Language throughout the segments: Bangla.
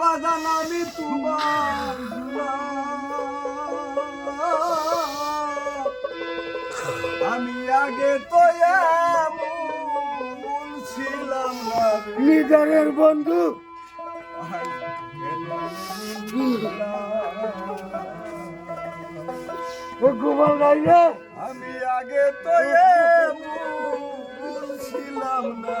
বাজান আমি তোমার আমি আগে তো ছিলাম নিজের বন্ধু। গোপাল রাইয়া আমি আগে তো ছিলাম না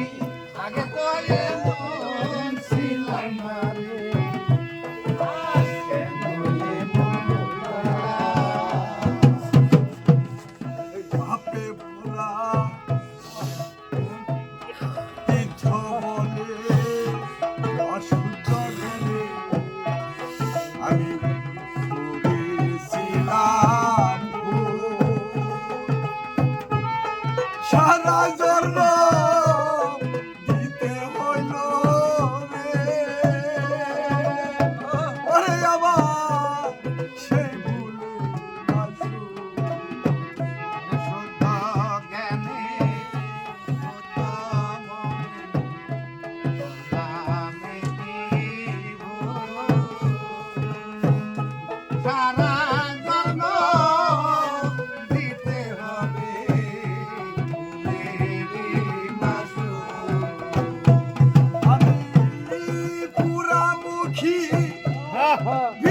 aqui.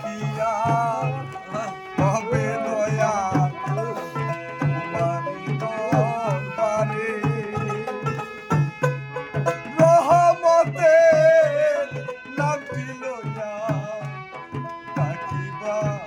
Bye.